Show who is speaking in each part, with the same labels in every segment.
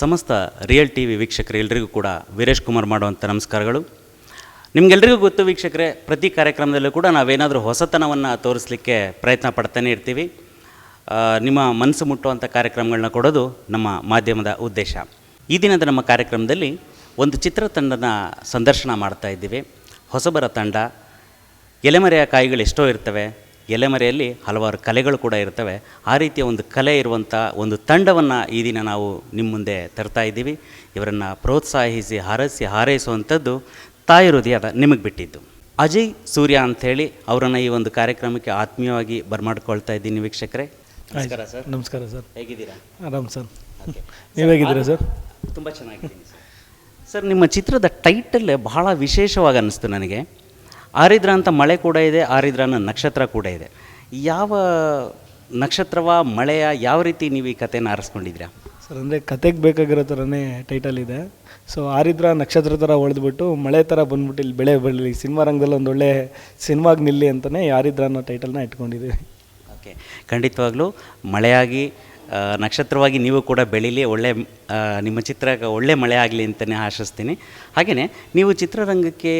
Speaker 1: ಸಮಸ್ತ real T V ವೀಕ್ಷಕರು, ಎಲ್ರಿಗೂ ಕೂಡ ವೀರೇಶ್ ಕುಮಾರ್ ಮಾಡುವಂಥ ನಮಸ್ಕಾರಗಳು. ನಿಮಗೆಲ್ಲರಿಗೂ ಗೊತ್ತು ವೀಕ್ಷಕರೇ, ಪ್ರತಿ ಕಾರ್ಯಕ್ರಮದಲ್ಲೂ ಕೂಡ ನಾವೇನಾದರೂ ಹೊಸತನವನ್ನು ತೋರಿಸಲಿಕ್ಕೆ ಪ್ರಯತ್ನ ಪಡ್ತಾನೆ ಇರ್ತೀವಿ. ನಿಮ್ಮ ಮನಸ್ಸು ಮುಟ್ಟುವಂಥ ಕಾರ್ಯಕ್ರಮಗಳನ್ನ ಕೊಡೋದು ನಮ್ಮ ಮಾಧ್ಯಮದ ಉದ್ದೇಶ. ಈ ದಿನದ ನಮ್ಮ ಕಾರ್ಯಕ್ರಮದಲ್ಲಿ ಒಂದು ಚಿತ್ರತಂಡನ ಸಂದರ್ಶನ ಮಾಡ್ತಾ ಇದ್ದೀವಿ. ಹೊಸಬರ ತಂಡ, ಎಲೆಮರೆಯ ಕಾಯಿಗಳು ಎಷ್ಟೋ ಇರ್ತವೆ. ಎಲೆಮರೆಯಲ್ಲಿ ಹಲವಾರು ಕಲೆಗಳು ಕೂಡ ಇರ್ತವೆ. ಆ ರೀತಿಯ ಒಂದು ಕಲೆ ಇರುವಂಥ ಒಂದು ತಂಡವನ್ನು ಈ ದಿನ ನಾವು ನಿಮ್ಮ ಮುಂದೆ ತರ್ತಾ ಇದ್ದೀವಿ. ಇವರನ್ನು ಪ್ರೋತ್ಸಾಹಿಸಿ ಹಾರೈಸಿ ಹಾರೈಸುವಂಥದ್ದು ತಾಯಿ ಹೃದಯದ ನಿಮಗೆ ಬಿಟ್ಟಿದ್ದು. ಅಜಯ್ ಸೂರ್ಯ ಅಂಥೇಳಿ ಅವರನ್ನು ಈ ಒಂದು ಕಾರ್ಯಕ್ರಮಕ್ಕೆ ಆತ್ಮೀಯವಾಗಿ ಬರ್ಮಾಡ್ಕೊಳ್ತಾ ಇದ್ದೀನಿ ವೀಕ್ಷಕರೇ. ನಮಸ್ಕಾರ ಸರ್.
Speaker 2: ನಮಸ್ಕಾರ ಸರ್.
Speaker 1: ಹೇಗಿದ್ದೀರಾ?
Speaker 2: ಆರಾಮ್ ಸರ್. ನೀವು ಹೇಗಿದ್ದೀರಾ ಸರ್
Speaker 1: ತುಂಬ ಚೆನ್ನಾಗಿದ್ದೀನಿ ಸರ್. ಸರ್ ನಿಮ್ಮ ಚಿತ್ರದ ಟೈಟಲ್ ಬಹಳ ವಿಶೇಷವಾಗಿ ಅನ್ನಿಸ್ತು ನನಗೆ. ಆರಿದ್ರ ಅಂತ ಮಳೆ ಕೂಡ ಇದೆ ಆರಿದ್ರ ಅನ್ನೋ ನಕ್ಷತ್ರ ಕೂಡ ಇದೆ. ಯಾವ ನಕ್ಷತ್ರವ ಮಳೆಯ ಯಾವ ರೀತಿ ನೀವು ಈ ಕಥೆನ ಆರಿಸ್ಕೊಂಡಿದ್ದೀರಾ?
Speaker 2: ಸರ್ ಅಂದರೆ ಕತೆಗೆ ಬೇಕಾಗಿರೋ ಥರನೇ ಟೈಟಲ್ ಇದೆ. ಸೊ ಆರಿದ್ರ ನಕ್ಷತ್ರ ಥರ ಹೊಳೆದ್ಬಿಟ್ಟು ಮಳೆ ಥರ ಬಂದ್ಬಿಟ್ಟು ಇಲ್ಲಿ ಬೆಳೆ ಬರಲಿ ಸಿನಿಮಾ ರಂಗದಲ್ಲಿ ಒಂದು ಒಳ್ಳೆ ಸಿನಿಮಾಗೆ ನಿಲ್ಲಿ ಅಂತಲೇ ಆರಿದ್ರ ಅನ್ನೋ ಟೈಟಲ್ನ ಇಟ್ಕೊಂಡಿದ್ದೀವಿ.
Speaker 1: ಓಕೆ. ಖಂಡಿತವಾಗ್ಲೂ ಮಳೆಯಾಗಿ ನಕ್ಷತ್ರವಾಗಿ ನೀವು ಕೂಡ ಬೆಳೀಲಿ ಒಳ್ಳೆ ನಿಮ್ಮ ಚಿತ್ರ ಒಳ್ಳೆ ಮಳೆ ಆಗಲಿ ಅಂತಲೇ ಆಶಿಸ್ತೀನಿ. ಹಾಗೆಯೇ ನೀವು ಚಿತ್ರರಂಗಕ್ಕೆ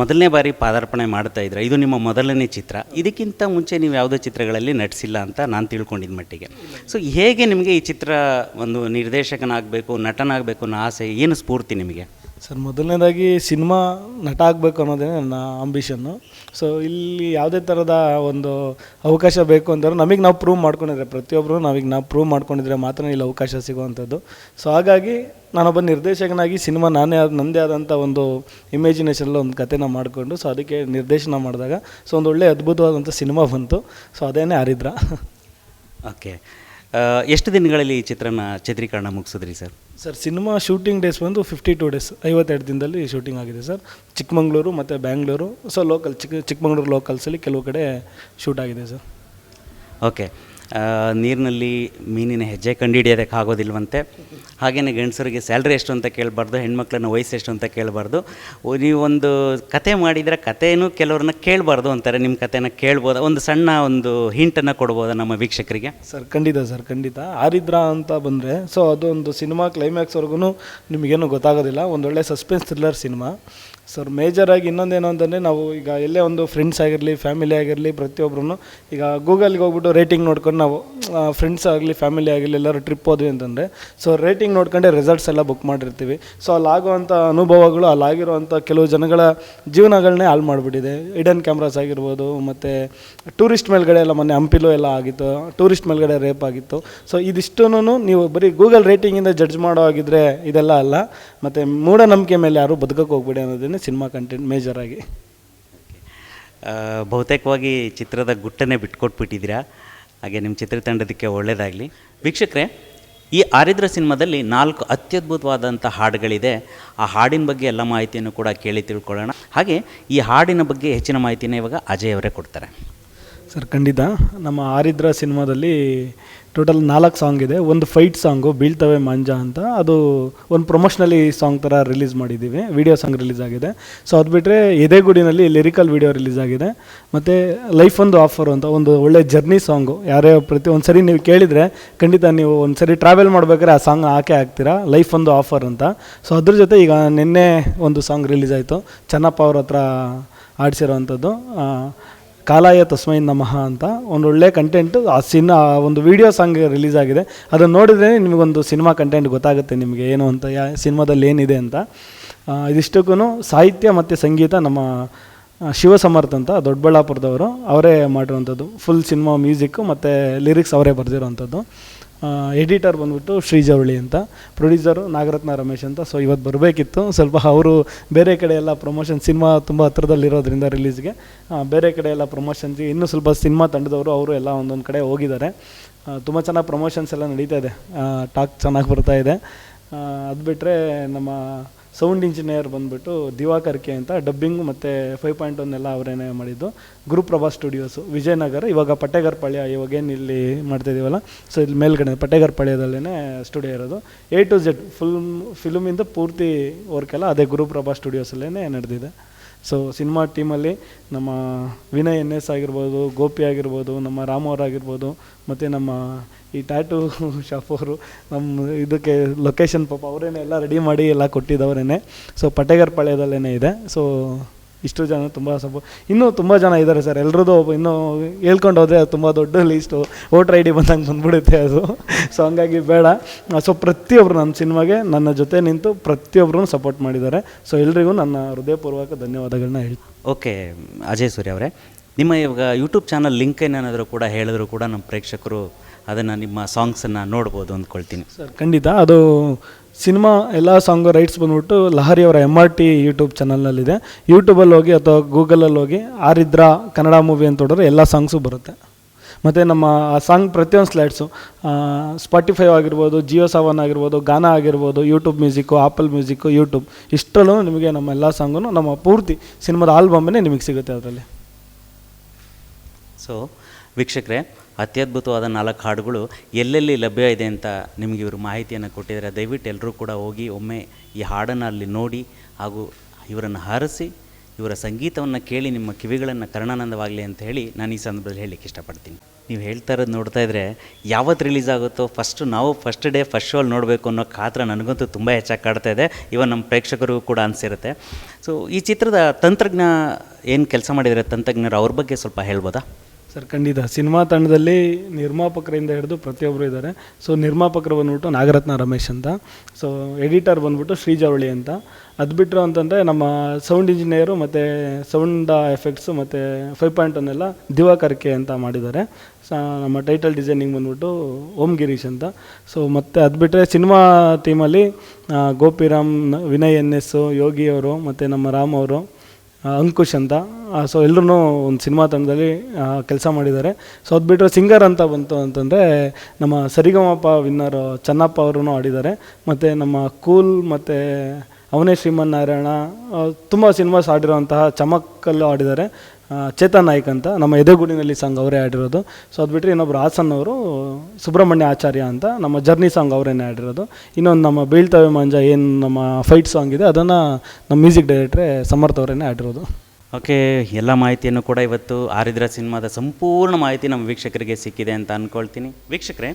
Speaker 1: ಮೊದಲನೇ ಬಾರಿ ಪಾದಾರ್ಪಣೆ ಮಾಡ್ತಾ ಇದ್ದೀರಾ ಇದು ನಿಮ್ಮ ಮೊದಲನೇ ಚಿತ್ರ. ಇದಕ್ಕಿಂತ ಮುಂಚೆ ನೀವು ಯಾವುದೇ ಚಿತ್ರಗಳಲ್ಲಿ ನಟಿಸಿಲ್ಲ ಅಂತ ನಾನು ತಿಳ್ಕೊಂಡಿದ್ದ ಮಟ್ಟಿಗೆ. ಸೊ ಹೇಗೆ ನಿಮಗೆ ಈ ಚಿತ್ರ ಒಂದು ನಿರ್ದೇಶಕನಾಗಬೇಕು, ನಟನಾಗಬೇಕು ಅನ್ನೋ ಆಸೆ, ಏನು ಸ್ಫೂರ್ತಿ ನಿಮಗೆ?
Speaker 2: ಸರ್, ಮೊದಲನೇದಾಗಿ ಸಿನಿಮಾ ನಟ ಆಗಬೇಕು ಅನ್ನೋದೇ ನನ್ನ ಆಂಬಿಷನ್ನು ಸೊ ಇಲ್ಲಿ ಯಾವುದೇ ಥರದ ಒಂದು ಅವಕಾಶ ಬೇಕು ಅಂತಾರೆ ನಮಗೆ ನಾವು ಪ್ರೂವ್ ಮಾಡ್ಕೊಂಡಿದ್ರೆ ಪ್ರತಿಯೊಬ್ಬರು ನಾವೀಗ ನಾವು ಪ್ರೂವ್ ಮಾಡ್ಕೊಂಡಿದ್ರೆ ಮಾತ್ರ ಇಲ್ಲಿ ಅವಕಾಶ ಸಿಗುವಂಥದ್ದು. ಸೊ ಹಾಗಾಗಿ ನಾನೊಬ್ಬ ನಿರ್ದೇಶಕನಾಗಿ ಸಿನಿಮಾ ನಾನೇ ಆದ ನನ್ನದೇ ಆದಂಥ ಒಂದು ಇಮ್ಯಾಜಿನೇಷನಲ್ಲಿ ಒಂದು ಕಥೆನ ಮಾಡಿಕೊಂಡು ಸೊ ಅದಕ್ಕೆ ನಿರ್ದೇಶನ ಮಾಡಿದಾಗ ಸೊ ಒಂದು ಒಳ್ಳೆ ಅದ್ಭುತವಾದಂಥ ಸಿನಿಮಾ ಬಂತು. ಸೊ ಅದೇನೇ ಆರಿದ್ರ
Speaker 1: ಓಕೆ ಎಷ್ಟು ದಿನಗಳಲ್ಲಿ ಈ ಚಿತ್ರನ ಚಿತ್ರೀಕರಣ ಮುಗಿಸಿದ್ರಿ sir?
Speaker 2: Sir cinema shooting days ಬಂದು ಫಿಫ್ಟಿ ಟೂ ಡೇಸ್ ಐವತ್ತೆರಡು ದಿನದಲ್ಲಿ ಶೂಟಿಂಗ್ ಆಗಿದೆ ಸರ್. ಚಿಕ್ಕಮಂಗ್ಳೂರು ಮತ್ತು ಬ್ಯಾಂಗ್ಳೂರು ಸೊ ಲೋಕಲ್ ಚಿಕ್ಕ ಚಿಕ್ಕಮಂಗ್ಳೂರು ಲೋಕಲ್ಸಲ್ಲಿ ಕೆಲವು ಕಡೆ ಶೂಟ್ ಆಗಿದೆ ಸರ್.
Speaker 1: ಓಕೆ ನೀರಿನಲ್ಲಿ ಮೀನಿನ ಹೆಜ್ಜೆ ಕಂಡುಹಿಡಿಯೋದಕ್ಕೆ ಆಗೋದಿಲ್ವಂತೆ. ಹಾಗೆಯೇ ಗಂಡಸರಿಗೆ ಸ್ಯಾಲ್ರಿ ಎಷ್ಟು ಅಂತ ಕೇಳಬಾರ್ದು, ಹೆಣ್ಮಕ್ಳನ್ನ ವಯಸ್ಸು ಎಷ್ಟು ಅಂತ ಕೇಳಬಾರ್ದು. ನೀವೊಂದು ಕತೆ ಮಾಡಿದರೆ ಕಥೆನೂ ಕೆಲವ್ರನ್ನ ಕೇಳಬಾರ್ದು ಅಂತಾರೆ. ನಿಮ್ಮ ಕಥೆನ ಕೇಳ್ಬೋದಾ? ಒಂದು ಸಣ್ಣ ಒಂದು ಹಿಂಟನ್ನು ಕೊಡ್ಬೋದಾ ನಮ್ಮ ವೀಕ್ಷಕರಿಗೆ?
Speaker 2: ಸರ್, ಖಂಡಿತ ಸರ್, ಖಂಡಿತ. ಆರಿದ್ರ ಅಂತ ಬಂದರೆ, ಸೊ, ಅದೊಂದು ಸಿನಿಮಾ ಕ್ಲೈಮ್ಯಾಕ್ಸ್ವರೆಗೂ ನಿಮಗೇನು ಗೊತ್ತಾಗೋದಿಲ್ಲ. ಒಂದೊಳ್ಳೆ ಸಸ್ಪೆನ್ಸ್ ಥ್ರಿಲ್ಲರ್ ಸಿನಿಮಾ. ಸರ್ ಮೇಜರಾಗಿ ಇನ್ನೊಂದೇನು ಅಂತಂದರೆ ನಾವು ಈಗ ಎಲ್ಲೇ ಒಂದು ಫ್ರೆಂಡ್ಸ್ ಆಗಿರಲಿ ಫ್ಯಾಮಿಲಿ ಆಗಿರಲಿ ಪ್ರತಿಯೊಬ್ಬರೂ ಈಗ ಗೂಗಲ್ಗೆ ಹೋಗ್ಬಿಟ್ಟು ರೇಟಿಂಗ್ ನೋಡ್ಕೊಂಡು ನಾವು ಫ್ರೆಂಡ್ಸ್ ಆಗಲಿ ಫ್ಯಾಮಿಲಿ ಆಗಲಿ ಎಲ್ಲರೂ ಟ್ರಿಪ್ ಹೋದ್ವಿ ಅಂತಂದರೆ ಸೊ ರೇಟಿಂಗ್ ನೋಡ್ಕೊಂಡೆ ರೆಸಾರ್ಟ್ಸ್ ಎಲ್ಲ ಬುಕ್ ಮಾಡಿರ್ತೀವಿ. ಸೊ ಅಲ್ಲಾಗುವಂಥ ಅನುಭವಗಳು, ಅಲ್ಲಾಗಿರುವಂಥ ಕೆಲವು ಜನಗಳ ಜೀವನಗಳನ್ನೇ ಹಾಳು ಮಾಡಿಬಿಟ್ಟಿದೆ. ಇಡನ್ ಕ್ಯಾಮ್ರಾಸ್ ಆಗಿರ್ಬೋದು, ಮತ್ತು ಟೂರಿಸ್ಟ್ ಮೇಲ್ಗಡೆ ಎಲ್ಲ ಮೊನ್ನೆ ಹಂಪಿಲು ಎಲ್ಲ ಆಗಿತ್ತು ಟೂರಿಸ್ಟ್ ಮೇಲ್ಗಡೆ ರೇಪ್ ಆಗಿತ್ತು. ಸೊ ಇದಿಷ್ಟೂ ನೀವು ಬರೀ ಗೂಗಲ್ ರೇಟಿಂಗಿಂದ ಜಡ್ಜ್ ಮಾಡೋ ಆಗಿದ್ರೆ ಇದೆಲ್ಲ ಅಲ್ಲ. ಮತ್ತು ಮೂಢನಂಬಿಕೆ ಮೇಲೆ ಯಾರು ಬದುಕಕ್ಕೆ ಹೋಗ್ಬೇಡಿ ಅನ್ನೋದನ್ನೇ ಸಿನಿಮಾ ಕಂಟೆಂಟ್ ಮೇಜರಾಗಿ
Speaker 1: ಬಹುತೇಕವಾಗಿ ಚಿತ್ರದ ಗುಟ್ಟನ್ನೇ ಬಿಟ್ಕೊಟ್ಬಿಟ್ಟಿದ್ದೀರಾ? ಹಾಗೆ ನಿಮ್ಮ ಚಿತ್ರತಂಡದಕ್ಕೆ ಒಳ್ಳೆಯದಾಗಲಿ ವೀಕ್ಷಕರೇ, ಈ ಆರಿದ್ರ ಸಿನಿಮಾದಲ್ಲಿ ನಾಲ್ಕು ಅತ್ಯದ್ಭುತವಾದಂಥ ಹಾಡುಗಳಿದೆ. ಆ ಹಾಡಿನ ಬಗ್ಗೆ ಎಲ್ಲ ಮಾಹಿತಿಯನ್ನು ಕೂಡ ಕೇಳಿ ತಿಳ್ಕೊಳ್ಳೋಣ. ಹಾಗೆ ಈ ಹಾಡಿನ ಬಗ್ಗೆ ಹೆಚ್ಚಿನ ಮಾಹಿತಿನ ಇವಾಗ ಅಜಯ್ ಅವರೇ ಕೊಡ್ತಾರೆ.
Speaker 2: ಸರ್, ಖಂಡಿತ. ನಮ್ಮ ಆರಿದ್ರ ಸಿನಿಮಾದಲ್ಲಿ ಟೋಟಲ್ ನಾಲ್ಕು ಸಾಂಗ್ ಇದೆ. ಒಂದು ಫೈಟ್ ಸಾಂಗು, ಬೀಳ್ತವೆ ಮಂಜ ಅಂತ. ಅದು ಒಂದು ಪ್ರೊಮೋಷ್ನಲಿ ಸಾಂಗ್ ಥರ ರಿಲೀಸ್ ಮಾಡಿದ್ದೀವಿ. ವಿಡಿಯೋ ಸಾಂಗ್ ರಿಲೀಸ್ ಆಗಿದೆ. ಸೊ ಅದು ಬಿಟ್ಟರೆ ಎದೆಗುಡಿನಲ್ಲಿ ಲಿರಿಕಲ್ ವಿಡಿಯೋ ರಿಲೀಸ್ ಆಗಿದೆ. ಮತ್ತು ಲೈಫ್ ಒಂದು ಆಫರ್ ಅಂತ ಒಂದು ಒಳ್ಳೆ ಜರ್ನಿ ಸಾಂಗು. ಯಾರೇ ಪ್ರತಿ ಒಂದು ಸರಿ ನೀವು ಕೇಳಿದರೆ ಖಂಡಿತ ನೀವು ಒಂದು ಸರಿ ಟ್ರಾವೆಲ್ ಮಾಡ್ಬೇಕಾದ್ರೆ ಆ ಸಾಂಗ್ ಹಾಕೇ ಹಾಕ್ತೀರಾ. ಲೈಫ್ ಒಂದು ಆಫರ್ ಅಂತ. ಸೊ ಅದ್ರ ಜೊತೆ ಈಗ ನಿನ್ನೆ ಒಂದು ಸಾಂಗ್ ರಿಲೀಸ್ ಆಯಿತು. ಚೆನ್ನಪ್ಪ ಅವ್ರ ಹತ್ರ ಆಡಿಸಿರೋವಂಥದ್ದು ಕಾಲಾಯ ತಸ್ಮೈ ನಮಃ ಅಂತ ಒಂದು ಒಳ್ಳೆ ಕಂಟೆಂಟು ಆ ಸಿನ್ ಆ ಒಂದು ವಿಡಿಯೋ ಸಾಂಗ್ ರಿಲೀಸ್ ಆಗಿದೆ. ಅದನ್ನು ನೋಡಿದ್ರೆ ನಿಮಗೊಂದು ಸಿನಿಮಾ ಕಂಟೆಂಟ್ ಗೊತ್ತಾಗುತ್ತೆ ನಿಮಗೆ ಏನು ಅಂತ, ಯಾ, ಸಿನಿಮಾದಲ್ಲಿ ಏನಿದೆ ಅಂತ. ಇದಿಷ್ಟಕ್ಕೂ ಸಾಹಿತ್ಯ ಮತ್ತು ಸಂಗೀತ ನಮ್ಮ ಶಿವ ಶಿವಸಮರ್ಥ ಅಂತ ದೊಡ್ಡಬಳ್ಳಾಪುರದವರು ಅವರೇ ಮಾಡಿರುವಂಥದ್ದು. ಫುಲ್ ಸಿನಿಮಾ ಮ್ಯೂಸಿಕ್ಕು ಮತ್ತು ಲಿರಿಕ್ಸ್ ಅವರೇ ಬರೆದಿರೋವಂಥದ್ದು. ಎಡಿಟರ್ ಬಂದ್ಬಿಟ್ಟು ಶ್ರೀಜವಳಿ ಅಂತ ಪ್ರೊಡ್ಯೂಸರು ನಾಗರತ್ನ ರಮೇಶ್ ಅಂತ. ಸೊ ಇವತ್ತು ಬರಬೇಕಿತ್ತು. ಸ್ವಲ್ಪ ಅವರು ಬೇರೆ ಕಡೆ ಎಲ್ಲ ಪ್ರಮೋಷನ್ ಸಿನಿಮಾ ತುಂಬ ಹತ್ರದಲ್ಲಿರೋದ್ರಿಂದ ರಿಲೀಸ್ಗೆ ಬೇರೆ ಕಡೆ ಎಲ್ಲ ಪ್ರಮೋಷನ್ಸ್ಗೆ ಇನ್ನೂ ಸ್ವಲ್ಪ ಸಿನಿಮಾ ತಂಡದವರು, ಅವರು ಎಲ್ಲ ಒಂದೊಂದು ಕಡೆ ಹೋಗಿದ್ದಾರೆ. ತುಂಬ ಚೆನ್ನಾಗಿ ಪ್ರಮೋಷನ್ಸ್ ಎಲ್ಲ ನಡೀತಾ ಇದೆ. ಟಾಕ್ ಚೆನ್ನಾಗಿ ಬರ್ತಾ ಇದೆ. ಅದು ಬಿಟ್ಟರೆ ನಮ್ಮ ಸೌಂಡ್ ಇಂಜಿನಿಯರ್ ಬಂದುಬಿಟ್ಟು ದಿವಾಕರ್ ಕೆ ಅಂತ, ಡಬ್ಬಿಂಗ್ ಮತ್ತು ಫೈವ್ ಪಾಯಿಂಟ್ ಒನ್ ಎಲ್ಲ ಅವರೇನೆ ಮಾಡಿದ್ದು. ಗುರುಪ್ರಭಾ ಸ್ಟುಡಿಯೋಸು ವಿಜಯನಗರ, ಇವಾಗ ಪಟ್ಟೆಗರ್ ಪಾಳ್ಯ ಇವಾಗೇನು ಇಲ್ಲಿ ಮಾಡ್ತಾ ಇದ್ದೀವಲ್ಲ ಸೊ ಇಲ್ಲಿ ಮೇಲ್ಗಡೆ ಪಟ್ಟೆಗರ್ ಪಾಳ್ಯದಲ್ಲೇ ಸ್ಟುಡಿಯೋ ಇರೋದು. ಎ ಟು ಜೆಡ್ ಫುಲ್ ಫಿಲ್ಮಿಂದ ಪೂರ್ತಿ ವರ್ಕ್ ಎಲ್ಲ ಅದೇ ಗುರುಪ್ರಭಾ ಸ್ಟುಡಿಯೋಸಲ್ಲೇ ನಡೆದಿದೆ. ಸೊ ಸಿನಿಮಾ ಟೀಮಲ್ಲಿ ನಮ್ಮ ವಿನಯ್ ಎನ್ ಎಸ್ ಆಗಿರ್ಬೋದು, ಗೋಪಿ ಆಗಿರ್ಬೋದು, ನಮ್ಮ ರಾಮ್ ಅವರಾಗಿರ್ಬೋದು, ಮತ್ತು ನಮ್ಮ ಈ ಟ್ಯಾಟೂ ಶಾಪ್ ಅವರು ನಮ್ಮ ಇದಕ್ಕೆ ಲೊಕೇಶನ್ ಪಾಪ ಅವರೇನೆ ಎಲ್ಲ ರೆಡಿ ಮಾಡಿ ಎಲ್ಲ ಕೊಟ್ಟಿದ್ದವರೇನೆ. ಸೊ ಪಟೇಗರ್ ಪಾಳ್ಯದಲ್ಲೇ ಇದೆ. ಸೊ ಇಷ್ಟು ಜನ ತುಂಬ ಸಪೋ ಇನ್ನೂ ತುಂಬ ಜನ ಇದ್ದಾರೆ ಸರ್. ಎಲ್ರದ್ದು ಇನ್ನೂ ಹೇಳ್ಕೊಂಡು ಹೋದರೆ ತುಂಬ ದೊಡ್ಡ ಲೀಸ್ಟು ವೋಟ್ರ್ ಐ ಡಿ ಬಂದಂಗೆ ಬಂದ್ಬಿಡುತ್ತೆ ಅದು. ಸೊ ಹಂಗಾಗಿ ಬೇಡ. ಸೊ ಪ್ರತಿಯೊಬ್ಬರು ನನ್ನ ಸಿನಿಮಾಗೆ ನನ್ನ ಜೊತೆ ನಿಂತು ಪ್ರತಿಯೊಬ್ಬರೂ ಸಪೋರ್ಟ್ ಮಾಡಿದ್ದಾರೆ. ಸೊ ಎಲ್ರಿಗೂ ನನ್ನ ಹೃದಯಪೂರ್ವಕ ಧನ್ಯವಾದಗಳನ್ನ ಹೇಳಿ
Speaker 1: ಓಕೆ ಅಜಯ್ ಸೂರ್ಯ ಅವರೇ. ನಿಮ್ಮ ಇವಾಗ ಯೂಟ್ಯೂಬ್ ಚಾನಲ್ ಲಿಂಕ್ ಏನಾದರೂ ಕೂಡ ಹೇಳಿದ್ರು ಕೂಡ ನಮ್ಮ ಪ್ರೇಕ್ಷಕರು ಅದನ್ನು ನಿಮ್ಮ ಸಾಂಗ್ಸನ್ನು ನೋಡ್ಬೋದು ಅಂದ್ಕೊಳ್ತೀನಿ.
Speaker 2: ಸರ್, ಖಂಡಿತ. ಅದು ಸಿನಿಮಾ ಎಲ್ಲ ಸಾಂಗು ರೈಟ್ಸ್ ಬಂದ್ಬಿಟ್ಟು ಲಹರಿ ಅವರ ಎಂ ಆರ್ ಟಿ ಯೂಟ್ಯೂಬ್ ಚಾನಲ್ನಲ್ಲಿದೆ ಯೂಟ್ಯೂಬಲ್ಲಿ ಹೋಗಿ ಅಥವಾ ಗೂಗಲಲ್ಲಿ ಹೋಗಿ ಆರಿದ್ರ ಕನ್ನಡ ಮೂವಿ ಅಂತ ಹೊಡೆದ್ರೆ ಎಲ್ಲ ಸಾಂಗ್ಸು ಬರುತ್ತೆ. ಮತ್ತು ನಮ್ಮ ಆ ಸಾಂಗ್ ಪ್ರತಿಯೊಂದು ಸ್ಲೈಡ್ಸು ಸ್ಪಾಟಿಫೈ ಆಗಿರ್ಬೋದು ಜಿಯೋ ಸಾವನ್ ಆಗಿರ್ಬೋದು ಗಾನ ಆಗಿರ್ಬೋದು YouTube music Apple music YouTube ಇಷ್ಟರಲ್ಲೂ ನಿಮಗೆ ನಮ್ಮ ಎಲ್ಲ ಸಾಂಗು ನಮ್ಮ ಪೂರ್ತಿ ಸಿನಿಮಾದ ಆಲ್ಬಮ್ನೇ ನಿಮಗೆ ಸಿಗುತ್ತೆ ಅದರಲ್ಲಿ.
Speaker 1: ಸೊ ವೀಕ್ಷಕರೇ, ಅತ್ಯದ್ಭುತವಾದ ನಾಲ್ಕು ಹಾಡುಗಳು ಎಲ್ಲೆಲ್ಲಿ ಲಭ್ಯ ಇದೆ ಅಂತ ನಿಮಗೆ ಇವರು ಮಾಹಿತಿಯನ್ನು ಕೊಟ್ಟಿದ್ದಾರೆ. ದಯವಿಟ್ಟು ಎಲ್ಲರೂ ಕೂಡ ಹೋಗಿ ಒಮ್ಮೆ ಈ ಹಾಡನ್ನು ಅಲ್ಲಿ ನೋಡಿ ಹಾಗೂ ಇವರನ್ನು ಹಾರಿಸಿ, ಇವರ ಸಂಗೀತವನ್ನು ಕೇಳಿ, ನಿಮ್ಮ ಕಿವಿಗಳನ್ನು ಕರ್ಣಾನಂದವಾಗಲಿ ಅಂತ ಹೇಳಿ ನಾನು ಈ ಸಂದರ್ಭದಲ್ಲಿ ಹೇಳಲಿಕ್ಕೆ ಇಷ್ಟಪಡ್ತೀನಿ. ನೀವು ಹೇಳ್ತಾ ಇರೋದು ನೋಡ್ತಾ ಇದ್ದರೆ ಯಾವತ್ತು ರಿಲೀಸ್ ಆಗುತ್ತೋ, ಫಸ್ಟ್ ನಾವು ಫಸ್ಟ್ ಡೇ, ಫಸ್ಟ್ ಶೋಲ್ಲಿ ನೋಡಬೇಕು ಅನ್ನೋ ಕಾತರ ನನಗಂತೂ ತುಂಬ ಹೆಚ್ಚಾಗಿ ಕಾಡ್ತಾ ಇದೆ. ಇವನ್ ನಮ್ಮ ಪ್ರೇಕ್ಷಕರಿಗೂ ಕೂಡ ಅನಿಸಿರುತ್ತೆ. ಸೊ ಈ ಚಿತ್ರದ ತಂತ್ರಜ್ಞ ಏನು ಕೆಲಸ ಮಾಡಿದರೆ ತಂತ್ರಜ್ಞರು ಅವ್ರ ಬಗ್ಗೆ ಸ್ವಲ್ಪ ಹೇಳ್ಬೋದಾ?
Speaker 2: ಸರ್, ಖಂಡಿತ. ಸಿನಿಮಾ ತಂಡದಲ್ಲಿ ನಿರ್ಮಾಪಕರಿಂದ ಹಿಡಿದು ಪ್ರತಿಯೊಬ್ಬರು ಇದ್ದಾರೆ. ಸೊ ನಿರ್ಮಾಪಕರು ಬಂದ್ಬಿಟ್ಟು ನಾಗರತ್ನ ರಮೇಶ್ ಅಂತ. ಸೊ ಎಡಿಟರ್ ಬಂದ್ಬಿಟ್ಟು ಶ್ರೀಜವಳಿ ಅಂತ. ಅದು ಬಿಟ್ಟರು ಅಂತಂದರೆ ನಮ್ಮ ಸೌಂಡ್ ಇಂಜಿನಿಯರು ಮತ್ತು ಸೌಂಡ್ ಎಫೆಕ್ಟ್ಸು ಮತ್ತು ಫೈವ್ ಪಾಯಿಂಟ್ ಒನ್ನೆಲ್ಲ ದಿವಾಕರ್ಕೆ ಅಂತ ಮಾಡಿದ್ದಾರೆ. ಸ ನಮ್ಮ ಟೈಟಲ್ ಡಿಸೈನಿಂಗ್ ಬಂದ್ಬಿಟ್ಟು ಓಂ ಗಿರೀಶ್ ಅಂತ. ಸೊ ಮತ್ತು ಅದು ಬಿಟ್ಟರೆ ಸಿನಿಮಾ ಟೀಮಲ್ಲಿ ಗೋಪಿರಾಮ್, ವಿನಯ್ ಎನ್ ಎಸ್ಸು ಯೋಗಿ ಅವರು, ಮತ್ತು ನಮ್ಮ ರಾಮ್ ಅವರು ಅಂಕುಶ್ ಅಂತ. ಸೊ ಎಲ್ಲರೂ ಒಂದು ಸಿನಿಮಾ ತಂಡದಲ್ಲಿ ಕೆಲಸ ಮಾಡಿದ್ದಾರೆ. ಸೊ ಅದು ಬಿಟ್ಟರೆ ಸಿಂಗರ್ ಅಂತ ಬಂತು ಅಂತಂದರೆ, ನಮ್ಮ ಸರಿಗಮಪ ವಿನ್ನರ್ ಚೆನ್ನಪ್ಪ ಅವರು ಆಡಿದ್ದಾರೆ. ಮತ್ತು ನಮ್ಮ ಕೂಲ್ ಮತ್ತು ಅವನೇ ಶ್ರೀಮನ್ನಾರಾಯಣ ತುಂಬ ಸಿನಿಮಾಸ್ ಆಡಿರೋಂತಹ ಚಮಕಲ್ಲೂ ಆಡಿದ್ದಾರೆ. ಚೇತನ್ ನಾಯ್ಕ್ ಅಂತ, ನಮ್ಮ ಎದೆಗೂಡಿನಲ್ಲಿ ಸಾಂಗ್ ಅವರೇ ಆಡಿರೋದು. ಸೊ ಅದು ಬಿಟ್ಟರೆ ಇನ್ನೊಬ್ರು ಹಾಸನ್ ಅವರು, ಸುಬ್ರಹ್ಮಣ್ಯ ಆಚಾರ್ಯ ಅಂತ, ನಮ್ಮ ಜರ್ನಿ ಸಾಂಗ್ ಅವರೇನೆ ಆಡಿರೋದು. ಇನ್ನೊಂದು ನಮ್ಮ ಬೀಳ್ತವೆ ಮಂಜ ಏನು ನಮ್ಮ ಫೈಟ್ ಸಾಂಗ್ ಇದೆ, ಅದನ್ನು ನಮ್ಮ ಮ್ಯೂಸಿಕ್ ಡೈರೆಕ್ಟ್ರೇ ಸಮರ್ಥ ಅವರೇನೆ ಆಡಿರೋದು.
Speaker 1: ಓಕೆ, ಎಲ್ಲ ಮಾಹಿತಿಯನ್ನು ಕೂಡ ಇವತ್ತು ಆರಿದ್ರ ಸಿನಿಮಾದ ಸಂಪೂರ್ಣ ಮಾಹಿತಿ ನಮ್ಮ ವೀಕ್ಷಕರಿಗೆ ಸಿಕ್ಕಿದೆ ಅಂತ ಅಂದ್ಕೊಳ್ತೀನಿ ವೀಕ್ಷಕರೇ,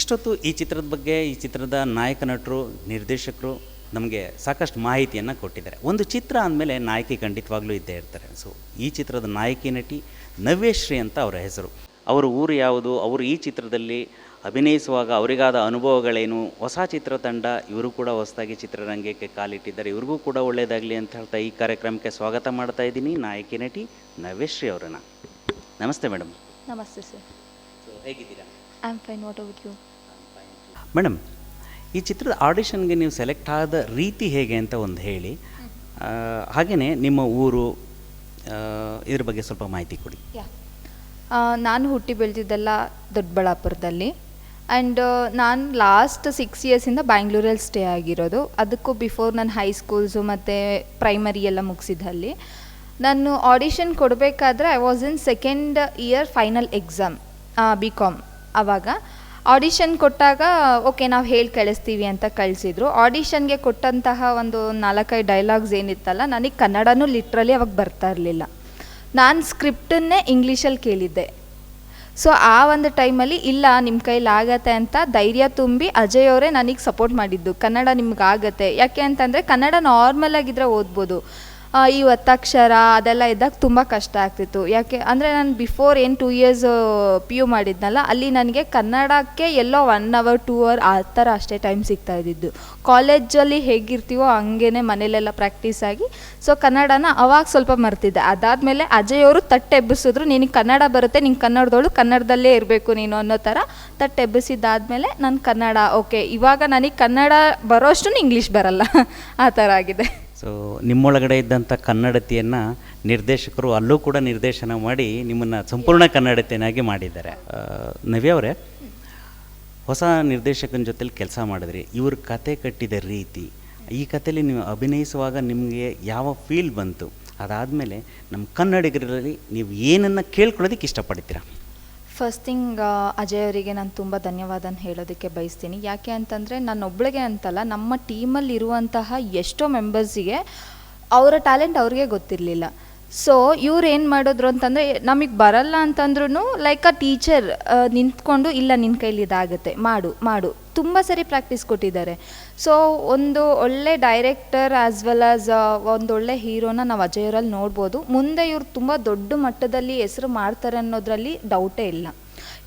Speaker 1: ಇಷ್ಟೊತ್ತು ಈ ಚಿತ್ರದ ಬಗ್ಗೆ, ಈ ಚಿತ್ರದ ನಾಯಕ ನಟರು, ನಿರ್ದೇಶಕರು ನಮಗೆ ಸಾಕಷ್ಟು ಮಾಹಿತಿಯನ್ನು ಕೊಟ್ಟಿದ್ದಾರೆ. ಒಂದು ಚಿತ್ರ ಅಂದಮೇಲೆ ನಾಯಕಿ ಖಂಡಿತವಾಗ್ಲೂ ಇದ್ದೇ ಇರ್ತಾರೆ. ಸೊ ಈ ಚಿತ್ರದ ನಾಯಕಿ ನಟಿ ನವ್ಯಶ್ರೀ ಅಂತ ಅವರ ಹೆಸರು. ಅವರ ಊರು ಯಾವುದು? ಅವರು ಈ ಚಿತ್ರದಲ್ಲಿ ಅಭಿನಯಿಸುವಾಗ ಅವರಿಗಾದ ಅನುಭವಗಳೇನು? ಹೊಸ ಚಿತ್ರತಂಡ ಇವರು ಕೂಡ ಹೊಸದಾಗಿ ಚಿತ್ರರಂಗಕ್ಕೆ ಕಾಲಿಟ್ಟಿದ್ದಾರೆ. ಇವ್ರಿಗೂ ಕೂಡ ಒಳ್ಳೆಯದಾಗಲಿ ಅಂತ ಹೇಳ್ತಾ ಈ ಕಾರ್ಯಕ್ರಮಕ್ಕೆ ಸ್ವಾಗತ ಮಾಡ್ತಾ ಇದ್ದೀನಿ ನಾಯಕಿ ನಟಿ ನವ್ಯಶ್ರೀ ಅವರನ್ನು. ನಮಸ್ತೆ ಮೇಡಮ್.
Speaker 3: ನಮಸ್ತೆ ಸರ್.
Speaker 1: ಸೊ ಹೇಗಿದ್ದೀರಾ?
Speaker 3: I am fine what with you
Speaker 1: madam ಈ ಚಿತ್ರದ ಆಡಿಷನ್ಗೆ ನೀವು ಸೆಲೆಕ್ಟ್ ಆದ ರೀತಿ ಹೇಗೆ ಅಂತ ಒಂದು ಹೇಳಿ. ಹಾಗೆಯೇ ನಿಮ್ಮ ಊರು ಇದ್ರ ಬಗ್ಗೆ ಸ್ವಲ್ಪ ಮಾಹಿತಿ ಕೊಡಿ.
Speaker 3: ನಾನು ಹುಟ್ಟಿ ಬೆಳೆದಿದ್ದೆಲ್ಲ ದೊಡ್ಡಬಳ್ಳಾಪುರದಲ್ಲಿ. ಆ್ಯಂಡ್ ನಾನು ಲಾಸ್ಟ್ ಸಿಕ್ಸ್ ಇಯರ್ಸಿಂದ ಬ್ಯಾಂಗ್ಳೂರಲ್ಲಿ ಸ್ಟೇ ಆಗಿರೋದು. ಅದಕ್ಕೂ ಬಿಫೋರ್ ನಾನು ಹೈಸ್ಕೂಲ್ಸು ಮತ್ತು ಪ್ರೈಮರಿ ಎಲ್ಲ ಮುಗಿಸಿದಲ್ಲಿ ನಾನು ಆಡಿಷನ್ ಕೊಡಬೇಕಾದ್ರೆ I was in second year final exam B Com ಆವಾಗ ಆಡಿಷನ್ ಕೊಟ್ಟಾಗ, ಓಕೆ, ನಾವು ಹೇಳಿ ಕಳಿಸ್ತೀವಿ ಅಂತ ಕಳಿಸಿದ್ರು. ಆಡಿಷನ್ಗೆ ಕೊಟ್ಟಂತಹ ಒಂದು ನಾಲ್ಕೈದು ಡೈಲಾಗ್ಸ್ ಏನಿತ್ತಲ್ಲ, ನನಗೆ ಕನ್ನಡನೂ ಲಿಟ್ರಲಿ ಅವಾಗ ಬರ್ತಾ ಇರಲಿಲ್ಲ. ನಾನು ಸ್ಕ್ರಿಪ್ಟನ್ನೇ ಇಂಗ್ಲೀಷಲ್ಲಿ ಕೇಳಿದ್ದೆ. ಸೊ ಆ ಒಂದು ಟೈಮಲ್ಲಿ ಇಲ್ಲ ನಿಮ್ಮ ಕೈಲಿ ಆಗತ್ತೆ ಅಂತ ಧೈರ್ಯ ತುಂಬಿ ಅಜಯ್ ಅವರೇ ನನಗೆ ಸಪೋರ್ಟ್ ಮಾಡಿದ್ದು. ಕನ್ನಡ ನಿಮ್ಗೆ ಆಗತ್ತೆ. ಯಾಕೆ ಅಂತಂದರೆ, ಕನ್ನಡ ನಾರ್ಮಲ್ ಆಗಿದ್ರೆ ಓದ್ಬೋದು. ಈ ಒತ್ತಕ್ಷರ ಅದೆಲ್ಲ ಇದ್ದಾಗ ತುಂಬ ಕಷ್ಟ ಆಗ್ತಿತ್ತು. ಯಾಕೆ ಅಂದರೆ ನಾನು ಬಿಫೋರ್ ಏನು ಟೂ ಇಯರ್ಸ್ ಪಿ ಯು ಮಾಡಿದ್ನಲ್ಲ, ಅಲ್ಲಿ ನನಗೆ ಕನ್ನಡಕ್ಕೆ ಎಲ್ಲೋ ಒನ್ ಅವರ್ ಟೂ ಅವರ್ ಆ ಥರ ಅಷ್ಟೇ ಟೈಮ್ ಸಿಗ್ತಾ ಇದ್ದಿದ್ದು. ಕಾಲೇಜಲ್ಲಿ ಹೇಗಿರ್ತೀವೋ ಹಂಗೇ ಮನೇಲೆಲ್ಲ ಪ್ರಾಕ್ಟೀಸ್ ಆಗಿ ಸೊ ಕನ್ನಡನ ಅವಾಗ ಸ್ವಲ್ಪ ಮರ್ತಿದ್ದೆ. ಅದಾದಮೇಲೆ ಅಜಯ್ ಅವರು ತಟ್ಟೆಬ್ಬಿಸಿದ್ರು ನಿನಗೆ ಕನ್ನಡ ಬರುತ್ತೆ, ನಿಂಗೆ ಕನ್ನಡದವಳು ಕನ್ನಡದಲ್ಲೇ ಇರಬೇಕು ನೀನು ಅನ್ನೋ ಥರ ತಟ್ಟೆಬ್ಬಿಸಿದ್ದಾದಮೇಲೆ ನಾನು ಕನ್ನಡ ಓಕೆ ಇವಾಗ ನನಗೆ ಕನ್ನಡ ಬರೋಷ್ಟು ಇಂಗ್ಲೀಷ್ ಬರಲ್ಲ. ಆ ಥರ ಆಗಿದೆ.
Speaker 1: ಸೊ ನಿಮ್ಮೊಳಗಡೆ ಇದ್ದಂಥ ಕನ್ನಡತಿಯನ್ನು ನಿರ್ದೇಶಕರು ಅಲ್ಲೂ ಕೂಡ ನಿರ್ದೇಶನ ಮಾಡಿ ನಿಮ್ಮನ್ನು ಸಂಪೂರ್ಣ ಕನ್ನಡತೆಯನ್ನಾಗಿ ಮಾಡಿದ್ದಾರೆ. ನವಿ ಅವರೇ, ಹೊಸ ನಿರ್ದೇಶಕನ ಜೊತೆಲಿ ಕೆಲಸ ಮಾಡಿದ್ರಿ. ಇವ್ರ ಕತೆ ಕಟ್ಟಿದ ರೀತಿ, ಈ ಕಥೆಯಲ್ಲಿ ನೀವು ಅಭಿನಯಿಸುವಾಗ ನಿಮಗೆ ಯಾವ ಫೀಲ್ ಬಂತು? ಅದಾದಮೇಲೆ ನಮ್ಮ ಕನ್ನಡಿಗರಲ್ಲಿ ನೀವು ಏನನ್ನು ಕೇಳ್ಕೊಳ್ಳೋದಕ್ಕೆ ಇಷ್ಟಪಡ್ತೀರಾ?
Speaker 3: ಫಸ್ಟ್ ಥಿಂಗ್ ಅಜಯ್ ಅವರಿಗೆ ನಾನು ತುಂಬ ಧನ್ಯವಾದನ ಹೇಳೋದಕ್ಕೆ ಬಯಸ್ತೀನಿ. ಯಾಕೆ ಅಂತಂದರೆ ನನ್ನೊಬ್ಳಿಗೆ ಅಂತಲ್ಲ, ನಮ್ಮ ಟೀಮಲ್ಲಿ ಇರುವಂತಹ ಎಷ್ಟೋ ಮೆಂಬರ್ಸಿಗೆ ಅವರ ಟ್ಯಾಲೆಂಟ್ ಅವ್ರಿಗೆ ಗೊತ್ತಿರಲಿಲ್ಲ. ಸೊ ಇವ್ರು ಏನು ಮಾಡಿದ್ರು ಅಂತಂದರೆ, ನಮಗೆ ಬರಲ್ಲ ಅಂತಂದ್ರೂ ಲೈಕ್ ಅ ಟೀಚರ್ ನಿಂತ್ಕೊಂಡು, ಇಲ್ಲ ನಿನ್ನ ಕೈಲಿ ಇದಾಗುತ್ತೆ, ಮಾಡು ಮಾಡು. ತುಂಬ ಸರಿ ಪ್ರಾಕ್ಟೀಸ್ ಕೊಟ್ಟಿದ್ದಾರೆ. ಸೊ ಒಂದು ಒಳ್ಳೆ ಡೈರೆಕ್ಟರ್ ಆ್ಯಸ್ ವೆಲ್ ಆಸ್ ಒಂದು ಒಳ್ಳೆ ಹೀರೋನ ನಾವು ಅಜಯರಲ್ಲಿ ನೋಡ್ಬೋದು. ಮುಂದೆ ಇವರು ತುಂಬ ದೊಡ್ಡ ಮಟ್ಟದಲ್ಲಿ ಹೆಸರು ಮಾಡ್ತಾರೆ ಅನ್ನೋದ್ರಲ್ಲಿ ಡೌಟೇ ಇಲ್ಲ.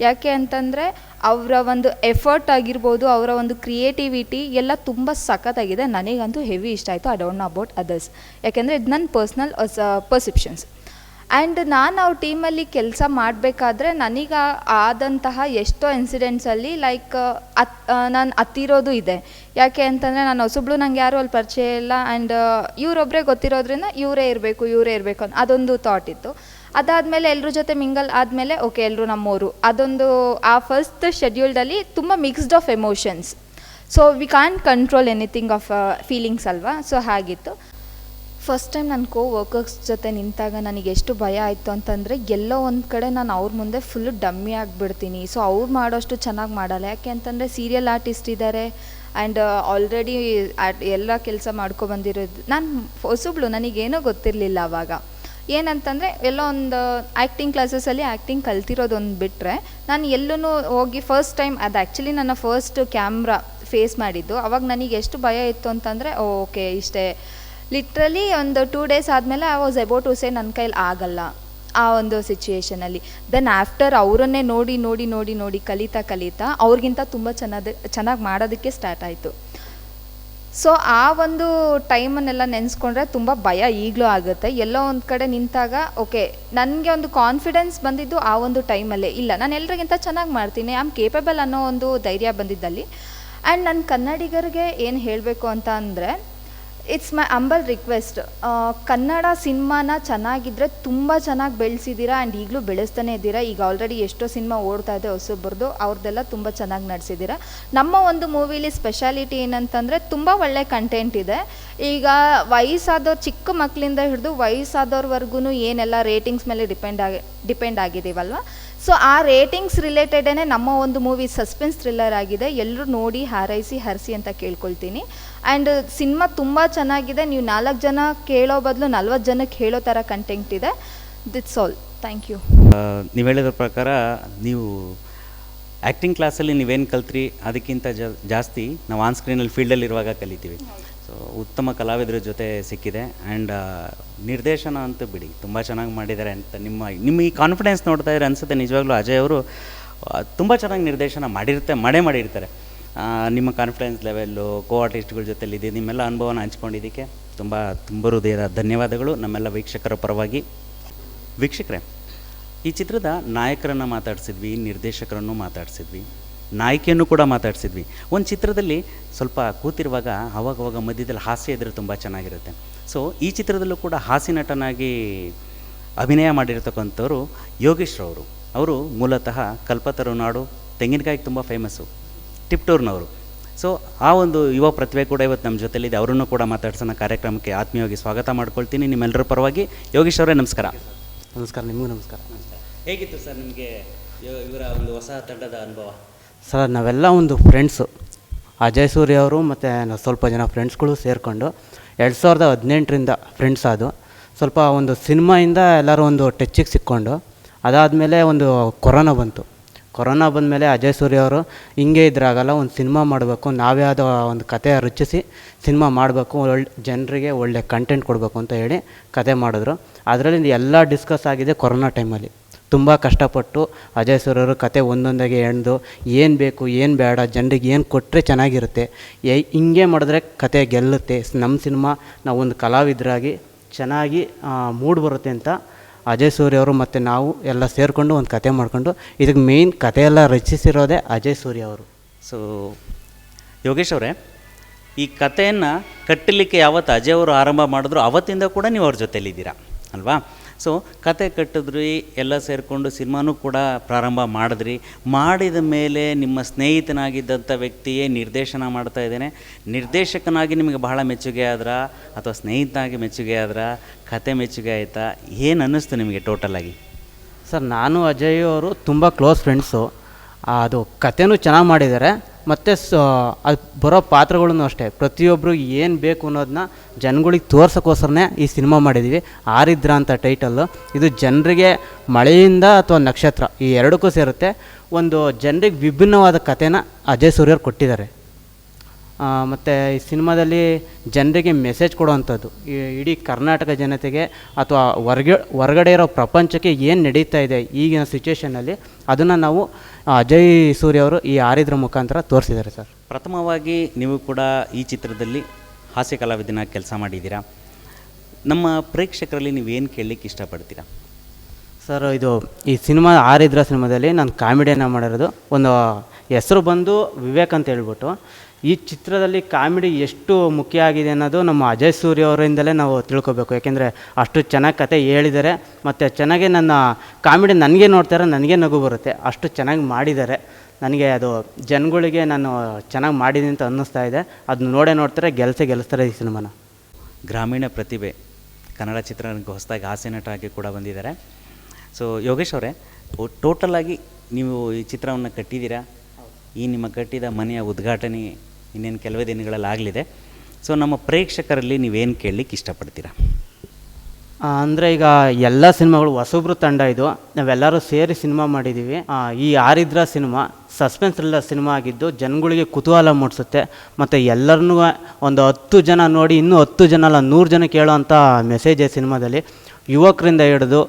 Speaker 3: ಯಾಕೆ ಅಂತಂದರೆ, ಅವರ ಒಂದು ಎಫರ್ಟ್ ಆಗಿರ್ಬೋದು, ಅವರ ಒಂದು ಕ್ರಿಯೇಟಿವಿಟಿ ಎಲ್ಲ ತುಂಬ ಸಖತ್ತಾಗಿದೆ. ನನಗಂತೂ ಹೆವಿ ಇಷ್ಟ ಆಯಿತು. I don't know about others ಯಾಕೆಂದರೆ ಇದು ನನ್ನ ಪರ್ಸ್ನಲ್ ಪರ್ಸೆಪ್ಷನ್ಸ್ ಆ್ಯಂಡ್ ನಾನು ಅವ್ರ ಟೀಮಲ್ಲಿ ಕೆಲಸ ಮಾಡಬೇಕಾದ್ರೆ ನನಗೆ ಆದಂತಹ ಎಷ್ಟೋ ಇನ್ಸಿಡೆಂಟ್ಸಲ್ಲಿ ಲೈಕ್ ಅತ್ ನಾನು ಹತ್ತಿರೋದು ಇದೆ. ಯಾಕೆ ಅಂತಂದರೆ ನಾನು ಹೊಸಬ್ಳು ನಂಗೆ ಯಾರೂ ಅಲ್ಲಿ ಪರಿಚಯ ಇಲ್ಲ ಆ್ಯಂಡ್ ಇವರೊಬ್ಬರೇ ಗೊತ್ತಿರೋದ್ರಿಂದ ಇವರೇ ಇರಬೇಕು ಇವರೇ ಇರಬೇಕು ಅಂತ ಅದೊಂದು ಥಾಟ್ ಇತ್ತು. ಅದಾದಮೇಲೆ ಎಲ್ಲರ ಜೊತೆ ಮಿಂಗಲ್ ಆದಮೇಲೆ ಓಕೆ ಎಲ್ಲರೂ ನಮ್ಮೋರು. ಅದೊಂದು, ಆ ಫಸ್ಟ್ ಶೆಡ್ಯೂಲ್ಡಲ್ಲಿ ತುಂಬ mixed of emotions so we can't control anything of feelings ಅಲ್ವಾ? ಸೊ ಹಾಗಿತ್ತು. ಫಸ್ಟ್ ಟೈಮ್ ನನ್ನ ಕೋ ವರ್ಕರ್ಸ್ ಜೊತೆ ನಿಂತಾಗ ನನಗೆ ಎಷ್ಟು ಭಯ ಆಯಿತು ಅಂತಂದರೆ ಎಲ್ಲೋ ಒಂದು ಕಡೆ ನಾನು ಅವ್ರ ಮುಂದೆ ಫುಲ್ ಡಮ್ಮಿ ಆಗಿಬಿಡ್ತೀನಿ. ಸೊ ಅವ್ರು ಮಾಡೋಷ್ಟು ಚೆನ್ನಾಗಿ ಮಾಡಲ್ಲ. ಯಾಕೆ ಅಂತಂದರೆ ಸೀರಿಯಲ್ ಆರ್ಟಿಸ್ಟ್ ಇದ್ದಾರೆ ಆ್ಯಂಡ್ ಆಲ್ರೆಡಿ ಎಲ್ಲ ಕೆಲಸ ಮಾಡ್ಕೊ ಬಂದಿರೋದು ನಾನು ಹೊಸಬ್ಳು, ನನಗೇನೋ ಗೊತ್ತಿರಲಿಲ್ಲ ಆವಾಗ ಏನಂತಂದರೆ ಎಲ್ಲೋ ಒಂದು ಆ್ಯಕ್ಟಿಂಗ್ ಕ್ಲಾಸಸಲ್ಲಿ ಆ್ಯಕ್ಟಿಂಗ್ ಕಲ್ತಿರೋದೊಂದು ಬಿಟ್ಟರೆ ನಾನು ಎಲ್ಲೂ ಹೋಗಿ ಫಸ್ಟ್ ಟೈಮ್ ಅದು ಆ್ಯಕ್ಚುಲಿ ನನ್ನ ಫಸ್ಟ್ ಕ್ಯಾಮ್ರಾ ಫೇಸ್ ಮಾಡಿದ್ದು. ಅವಾಗ ನನಗೆ ಎಷ್ಟು ಭಯ ಇತ್ತು ಅಂತಂದರೆ ಓಕೆ ಇಷ್ಟೇ. ಲಿಟ್ರಲಿ ಒಂದು ಟೂ ಡೇಸ್ ಆದಮೇಲೆ I was about to say ನನ್ನ ಕೈಲಿ ಆಗಲ್ಲ ಆ ಒಂದು ಸಿಚುಯೇಷನಲ್ಲಿ ದೆನ್ ಆಫ್ಟರ್ ಅವರನ್ನೇ ನೋಡಿ ನೋಡಿ ನೋಡಿ ನೋಡಿ ಕಲಿತಾ ಕಲಿತಾ ಅವ್ರಿಗಿಂತ ತುಂಬ ಚೆನ್ನಾದ, ಚೆನ್ನಾಗಿ ಮಾಡೋದಕ್ಕೆ ಸ್ಟಾರ್ಟ್ ಆಯಿತು. ಸೊ ಆ ಒಂದು ಟೈಮನ್ನೆಲ್ಲ ನೆನೆಸ್ಕೊಂಡ್ರೆ ತುಂಬ ಭಯ ಈಗಲೂ ಆಗುತ್ತೆ. ಎಲ್ಲೋ ಒಂದು ಕಡೆ ನಿಂತಾಗ ಓಕೆ ನನಗೆ ಒಂದು ಕಾನ್ಫಿಡೆನ್ಸ್ ಬಂದಿದ್ದು ಆ ಒಂದು ಟೈಮಲ್ಲೇ ಇಲ್ಲ, ನಾನು ಎಲ್ರಿಗಿಂತ ಚೆನ್ನಾಗಿ ಮಾಡ್ತೀನಿ ಆಮ್ ಕೇಪಬಲ್ ಅನ್ನೋ ಒಂದು ಧೈರ್ಯ ಬಂದಿದ್ದಲ್ಲಿ. ಆ್ಯಂಡ್ ನನ್ನ ಕನ್ನಡಿಗರಿಗೆ ಏನು ಹೇಳಬೇಕು ಅಂತ ಅಂದರೆ it's my humble request Kannada ಸಿನಿಮಾನ ಚೆನ್ನಾಗಿದ್ದರೆ ತುಂಬ ಚೆನ್ನಾಗಿ ಬೆಳೆಸಿದ್ದೀರಾ ಆ್ಯಂಡ್ ಈಗಲೂ ಬೆಳೆಸ್ತಾನೆ ಇದ್ದೀರಾ ಈಗ ಆಲ್ರೆಡಿ ಎಷ್ಟೋ ಸಿನಿಮಾ ಓಡ್ತಾ ಇದೆ ಹೊಸಬ್ರದ್ದು ಅವ್ರದ್ದೆಲ್ಲ ತುಂಬ ಚೆನ್ನಾಗಿ ನಡೆಸಿದ್ದೀರಾ ನಮ್ಮ ಒಂದು ಮೂವಿಲಿ ಸ್ಪೆಷಾಲಿಟಿ ಏನಂತಂದರೆ ತುಂಬ ಒಳ್ಳೆ ಕಂಟೆಂಟ್ ಇದೆ. ಈಗ ವಯಸ್ಸಾದವ್ರು, ಚಿಕ್ಕ ಮಕ್ಕಳಿಂದ ಹಿಡಿದು ವಯಸ್ಸಾದವ್ರವರೆಗೂ ಏನೆಲ್ಲ ರೇಟಿಂಗ್ಸ್ ಮೇಲೆ ಡಿಪೆಂಡ್ ಆಗಿ ಡಿಪೆಂಡ್ ಆಗಿದ್ದೀವಲ್ವ ಸೊ ಆ ರೇಟಿಂಗ್ಸ್ ರಿಲೇಟೆಡೇ ನಮ್ಮ ಒಂದು ಮೂವಿ ಸಸ್ಪೆನ್ಸ್ ಥ್ರಿಲ್ಲರ್ ಆಗಿದೆ. ಎಲ್ಲರೂ ನೋಡಿ ಹಾರೈಸಿ, ಹರಿಸಿ ಅಂತ ಕೇಳ್ಕೊಳ್ತೀನಿ. ಆ್ಯಂಡ್ ಸಿನಿಮಾ ತುಂಬ ಚೆನ್ನಾಗಿದೆ. ನೀವು ನಾಲ್ಕು ಜನ ಕೇಳೋ ಬದಲು ನಲ್ವತ್ತು ಜನಕ್ಕೆ ಹೇಳೋ ಥರ ಕಂಟೆಂಟ್ ಇದೆ. ದಿಟ್ಸ್ ಆಲ್ ಥ್ಯಾಂಕ್ ಯು
Speaker 1: ನೀವು ಹೇಳಿದ ಪ್ರಕಾರ ನೀವು ಆ್ಯಕ್ಟಿಂಗ್ ಕ್ಲಾಸಲ್ಲಿ ನೀವೇನು ಕಲ್ತ್ರಿ, ಅದಕ್ಕಿಂತ ಜಾಸ್ತಿ ನಾವು ಆನ್ ಸ್ಕ್ರೀನಲ್ಲಿ ಫೀಲ್ಡಲ್ಲಿ ಇರುವಾಗ ಕಲಿತೀವಿ. ಉತ್ತಮ ಕಲಾವಿದರ ಜೊತೆ ಸಿಕ್ಕಿದೆ. ಆ್ಯಂಡ್ ನಿರ್ದೇಶನ ಅಂತೂ ಬಿಡಿ, ತುಂಬ ಚೆನ್ನಾಗಿ ಮಾಡಿದ್ದಾರೆ ಅಂತ ನಿಮ್ಮ ನಿಮ್ಮ ಈ ಕಾನ್ಫಿಡೆನ್ಸ್ ನೋಡ್ತಾ ಇದ್ರೆ ಅನಿಸುತ್ತೆ ನಿಜವಾಗ್ಲೂ ಅಜಯ್ ಅವರು ತುಂಬ ಚೆನ್ನಾಗಿ ನಿರ್ದೇಶನ ಮಾಡಿರುತ್ತೆ ಮಾಡೇ ಮಾಡಿರ್ತಾರೆ. ನಿಮ್ಮ ಕಾನ್ಫಿಡೆನ್ಸ್ ಲೆವೆಲ್ಲು ಕೋ ಆರ್ಟಿಸ್ಟ್ಗಳ ಜೊತೆಲಿದೆ ನಿಮ್ಮೆಲ್ಲ ಅನುಭವನ ಹಂಚ್ಕೊಂಡಿದ್ದಕ್ಕೆ ತುಂಬ ತುಂಬ ಹೃದಯದ ಧನ್ಯವಾದಗಳು ನಮ್ಮೆಲ್ಲ ವೀಕ್ಷಕರ ಪರವಾಗಿ. ವೀಕ್ಷಕರೇ, ಈ ಚಿತ್ರದ ನಾಯಕರನ್ನು ಮಾತಾಡಿಸಿದ್ವಿ, ನಿರ್ದೇಶಕರನ್ನು ಮಾತಾಡಿಸಿದ್ವಿ. ನಾಯಕಿಯನ್ನು ಕೂಡ ಮಾತಾಡಿಸಿದ್ವಿ. ಒಂದು ಚಿತ್ರದಲ್ಲಿ ಸ್ವಲ್ಪ ಕೂತಿರುವಾಗ ಅವಾಗವಾಗ ಮಧ್ಯದಲ್ಲಿ ಹಾಸ್ಯ ಇದ್ದರೆ ತುಂಬ ಚೆನ್ನಾಗಿರುತ್ತೆ. ಸೊ ಈ ಚಿತ್ರದಲ್ಲೂ ಕೂಡ ಹಾಸ್ಯ ನಟನಾಗಿ ಅಭಿನಯ ಮಾಡಿರ್ತಕ್ಕಂಥವ್ರು ಯೋಗೇಶ್ ಅವರು ಅವರು ಮೂಲತಃ ಕಲ್ಪತರುನಾಡು ತೆಂಗಿನಕಾಯಿಗೆ ತುಂಬ ಫೇಮಸ್ಸು ಟಿಪ್ಟೂರ್ನವರು. ಸೊ ಆ ಒಂದು ಯುವ ಪ್ರತಿಭೆ ಕೂಡ ಇವತ್ತು ನಮ್ಮ ಜೊತೆಲಿದೆ. ಅವರನ್ನು ಕೂಡ ಮಾತಾಡ್ಸೋಣ ಕಾರ್ಯಕ್ರಮಕ್ಕೆ ಆತ್ಮೀಯವಾಗಿ ಸ್ವಾಗತ ಮಾಡ್ಕೊಳ್ತೀನಿ. ನಿಮ್ಮೆಲ್ಲರ ಪರವಾಗಿ ಯೋಗೇಶ್ ಅವರೇ ನಮಸ್ಕಾರ.
Speaker 4: ನಮಸ್ಕಾರ ನಿಮಗೂ ನಮಸ್ಕಾರ.
Speaker 1: ಹೇಗಿತ್ತು ಸರ್ ನಿಮಗೆ ಇವರ ಒಂದು ಹೊಸ ತಂಡದ ಅನುಭವ?
Speaker 4: ಸರ್, ನಾವೆಲ್ಲ ಒಂದು ಫ್ರೆಂಡ್ಸು ಅಜಯ್ ಸೂರ್ಯ ಅವರು ಮತ್ತು ನಾವು ಸ್ವಲ್ಪ ಜನ ಫ್ರೆಂಡ್ಸ್ಗಳು ಸೇರಿಕೊಂಡು ಎರಡು ಸಾವಿರದ ಹದಿನೆಂಟರಿಂದ ಫ್ರೆಂಡ್ಸ್ ಅದು. ಸ್ವಲ್ಪ ಒಂದು ಸಿನಿಮಾಯಿಂದ ಎಲ್ಲರೂ ಒಂದು ಟಚ್ಚಿಗೆ ಸಿಕ್ಕೊಂಡು, ಅದಾದಮೇಲೆ ಒಂದು ಕೊರೋನಾ ಬಂತು. ಕೊರೋನಾ ಬಂದಮೇಲೆ ಅಜಯ್ ಸೂರ್ಯ ಅವರು, ಹಿಂಗೆ ಇದ್ರಾಗಲ್ಲ ಒಂದು ಸಿನಿಮಾ ಮಾಡಬೇಕು, ನಾವೇ ಆದ ಒಂದು ಕತೆ ರುಚಿಸಿ ಸಿನಿಮಾ ಮಾಡಬೇಕು, ಒಳ್ಳೆ ಜನರಿಗೆ ಒಳ್ಳೆ ಕಂಟೆಂಟ್ ಕೊಡಬೇಕು ಅಂತ ಹೇಳಿ ಕತೆ ಮಾಡಿದ್ರು. ಅದರಲ್ಲಿ ಎಲ್ಲ ಡಿಸ್ಕಸ್ ಆಗಿದೆ ಕೊರೋನಾ ಟೈಮಲ್ಲಿ ತುಂಬ ಕಷ್ಟಪಟ್ಟು ಅಜಯ್ ಸೂರ್ಯವರು ಕತೆ ಒಂದೊಂದಾಗಿ ಹೆಣ್ದು ಏನು ಬೇಕು, ಏನು ಬೇಡ, ಜನರಿಗೆ ಏನು ಕೊಟ್ಟರೆ ಚೆನ್ನಾಗಿರುತ್ತೆ. ಏ ಹಿಂಗೆ ಮಾಡಿದ್ರೆ ಕತೆ ಗೆಲ್ಲುತ್ತೆ. ನಮ್ಮ ಸಿನಿಮಾ ನಾವೊಂದು ಕಲಾವಿದರಾಗಿ ಚೆನ್ನಾಗಿ ಮೂಡ್ ಬರುತ್ತೆ ಅಂತ ಅಜಯ್ ಸೂರ್ಯ ಅವರು ಮತ್ತು ನಾವು ಎಲ್ಲ ಸೇರಿಕೊಂಡು ಒಂದು ಕತೆ ಮಾಡಿಕೊಂಡು ಇದಕ್ಕೆ ಮೇಯ್ನ್ ಕತೆ ಎಲ್ಲ ರಚಿಸಿರೋದೇ ಅಜಯ್ ಸೂರ್ಯ ಅವರು.
Speaker 1: ಸೊ ಯೋಗೇಶ್ ಅವರೇ, ಈ ಕಥೆಯನ್ನು ಕಟ್ಟಲಿಕ್ಕೆ ಯಾವತ್ತು ಅಜಯ್ ಅವರು ಆರಂಭ ಮಾಡಿದ್ರು ಅವತ್ತಿಂದ ಕೂಡ ನೀವು ಅವ್ರ ಜೊತೆಲಿದ್ದೀರಾ, ಅಲ್ವಾ? ಸೊ ಕತೆ ಕಟ್ಟಿದ್ರಿ, ಎಲ್ಲ ಸೇರಿಕೊಂಡು ಸಿನಿಮಾನೂ ಕೂಡ ಪ್ರಾರಂಭ ಮಾಡಿದ್ರಿ. ಮಾಡಿದ ಮೇಲೆ ನಿಮ್ಮ ಸ್ನೇಹಿತನಾಗಿದ್ದಂಥ ವ್ಯಕ್ತಿಯೇ ನಿರ್ದೇಶನ ಮಾಡ್ತಾ ಇದ್ದೇನೆ. ನಿರ್ದೇಶಕನಾಗಿ ನಿಮಗೆ ಬಹಳ ಮೆಚ್ಚುಗೆ ಆದ್ರಾ, ಅಥವಾ ಸ್ನೇಹಿತನಾಗಿ ಮೆಚ್ಚುಗೆ ಆದ್ರಾ, ಕತೆ ಮೆಚ್ಚುಗೆ ಆಯಿತಾ? ಏನು ಅನ್ನಿಸ್ತು ನಿಮಗೆ ಟೋಟಲಾಗಿ
Speaker 4: ಸರ್, ನಾನು ಅಜಯ್ ಅವರು ತುಂಬ ಕ್ಲೋಸ್ ಫ್ರೆಂಡ್ಸು. ಅದು ಕತೆನೂ ಚೆನ್ನಾಗಿ ಮಾಡಿದ್ದಾರೆ. ಮತ್ತು ಸೊ, ಅದು ಬರೋ ಪಾತ್ರಗಳನ್ನು ಅಷ್ಟೇ. ಪ್ರತಿಯೊಬ್ಬರು ಏನು ಬೇಕು ಅನ್ನೋದನ್ನ ಜನಗಳಿಗೆ ತೋರ್ಸೋಕ್ಕೋಸ್ಕರನೇ ಈ ಸಿನಿಮಾ ಮಾಡಿದ್ದೀವಿ ಆರಿದ್ರ ಅಂತ ಟೈಟಲ್ಲು ಇದು ಜನರಿಗೆ ಮಳೆಯಿಂದ ಅಥವಾ ನಕ್ಷತ್ರ, ಈ ಎರಡಕ್ಕೂ ಸೇರುತ್ತೆ. ಒಂದು ಜನರಿಗೆ ವಿಭಿನ್ನವಾದ ಕಥೆನ ಅಜಯ್ ಸೂರ್ಯರು ಕೊಟ್ಟಿದ್ದಾರೆ. ಮತ್ತು ಈ ಸಿನಿಮಾದಲ್ಲಿ ಜನರಿಗೆ ಮೆಸೇಜ್ ಕೊಡುವಂಥದ್ದು. ಇಡೀ ಕರ್ನಾಟಕ ಜನತೆಗೆ ಅಥವಾ ಹೊರ್ಗೆ, ಹೊರಗಡೆ ಇರೋ ಪ್ರಪಂಚಕ್ಕೆ ಏನು ನಡೀತಾ ಇದೆ ಈಗಿನ ಸಿಚುವೇಷನಲ್ಲಿ ಅದನ್ನು ನಾವು ಅಜಯ್ ಸೂರ್ಯ ಅವರು ಈ ಆರಿದ್ರ ಮುಖಾಂತರ ತೋರಿಸಿದ್ದಾರೆ ಸರ್.
Speaker 1: ಪ್ರಥಮವಾಗಿ ನೀವು ಕೂಡ ಈ ಚಿತ್ರದಲ್ಲಿ ಹಾಸ್ಯ ಕಲಾವಿದನ ಕೆಲಸ ಮಾಡಿದ್ದೀರಾ? ನಮ್ಮ ಪ್ರೇಕ್ಷಕರಲ್ಲಿ ನೀವೇನು ಕೇಳಲಿಕ್ಕೆ ಇಷ್ಟಪಡ್ತೀರಾ?
Speaker 4: ಸರ್ ಇದು ಈ ಸಿನಿಮಾ ಆರಿದ್ರ ಸಿನಿಮಾದಲ್ಲಿ ನಾನು ಕಾಮಿಡಿಯನ್ನು ಮಾಡಿರೋದು. ಒಂದು ಹೆಸರು ಬಂದು ವಿವೇಕ್ ಅಂತ ಹೇಳ್ಬಿಟ್ಟು. ಈ ಚಿತ್ರದಲ್ಲಿ ಕಾಮಿಡಿ ಎಷ್ಟು ಮುಖ್ಯ ಆಗಿದೆ ಅನ್ನೋದು ನಮ್ಮ ಅಜಯ್ ಸೂರ್ಯ ಅವರಿಂದಲೇ ನಾವು ತಿಳ್ಕೊಬೇಕು. ಯಾಕೆಂದರೆ ಅಷ್ಟು ಚೆನ್ನಾಗಿ ಕತೆ ಹೇಳಿದ್ದಾರೆ, ಮತ್ತು ಚೆನ್ನಾಗಿ ನನ್ನ ಕಾಮಿಡಿ ನನಗೆ ನೋಡ್ತಾರೆ, ನನಗೆ ನಗು ಬರುತ್ತೆ. ಅಷ್ಟು ಚೆನ್ನಾಗಿ ಮಾಡಿದ್ದಾರೆ. ನನಗೆ ಅದು ಜನಗಳಿಗೆ ನಾನು ಚೆನ್ನಾಗಿ ಮಾಡಿದ್ದೀನಿ ಅಂತ ಅನ್ನಿಸ್ತಾ ಇದೆ. ಅದನ್ನ ನೋಡೇ ನೋಡ್ತಾರೆ, ಗೆಲ್ಸೆ ಗೆಲ್ಲಿಸ್ತಾರೆ ಈ ಸಿನಿಮಾನ.
Speaker 1: ಗ್ರಾಮೀಣ ಪ್ರತಿಭೆ, ಕನ್ನಡ ಚಿತ್ರರಂಗಕ್ಕೆ ಹೊಸದಾಗಿ ಹಾಸ್ಯ ನಟ ಕೂಡ ಬಂದಿದ್ದಾರೆ. ಸೊ ಯೋಗೇಶ್ ಅವರೇ ಟೋಟಲ್ ಆಗಿ ನೀವು ಈ ಚಿತ್ರವನ್ನು ಕಟ್ಟಿದ್ದೀರಾ? ಈ ನಿಮ್ಮ ಕಟ್ಟಿದ ಮನೆಯ ಉದ್ಘಾಟನೆ ಇನ್ನೇನು ಕೆಲವೇ ದಿನಗಳಲ್ಲಿ ಆಗಲಿದೆ. ಸೊ ನಮ್ಮ ಪ್ರೇಕ್ಷಕರಲ್ಲಿ ನೀವೇನು ಕೇಳಲಿಕ್ಕೆ ಇಷ್ಟಪಡ್ತೀರಾ?
Speaker 4: ಅಂದರೆ ಈಗ ಎಲ್ಲ ಸಿನಿಮಾಗಳು ಹೊಸಬ್ರು ತಂಡ ಇದು. ನಾವೆಲ್ಲರೂ ಸೇರಿ ಸಿನಿಮಾ ಮಾಡಿದ್ದೀವಿ ಈ ಆರಿದ್ರ ಸಿನಿಮಾ ಸಸ್ಪೆನ್ಸ್ ಎಲ್ಲ ಸಿನಿಮಾ ಆಗಿದ್ದು ಜನಗಳಿಗೆ ಕುತೂಹಲ ಮೂಡಿಸುತ್ತೆ. ಮತ್ತು ಎಲ್ಲರನ್ನೂ ಒಂದು ಹತ್ತು ಜನ ನೋಡಿ ಇನ್ನೂ ಹತ್ತು ಜನ ಅಲ್ಲ ನೂರು ಜನ ಕೇಳೋವಂಥ ಮೆಸೇಜ್ ಸಿನಿಮಾದಲ್ಲಿ. ಯುವಕರಿಂದ ಹಿಡಿದು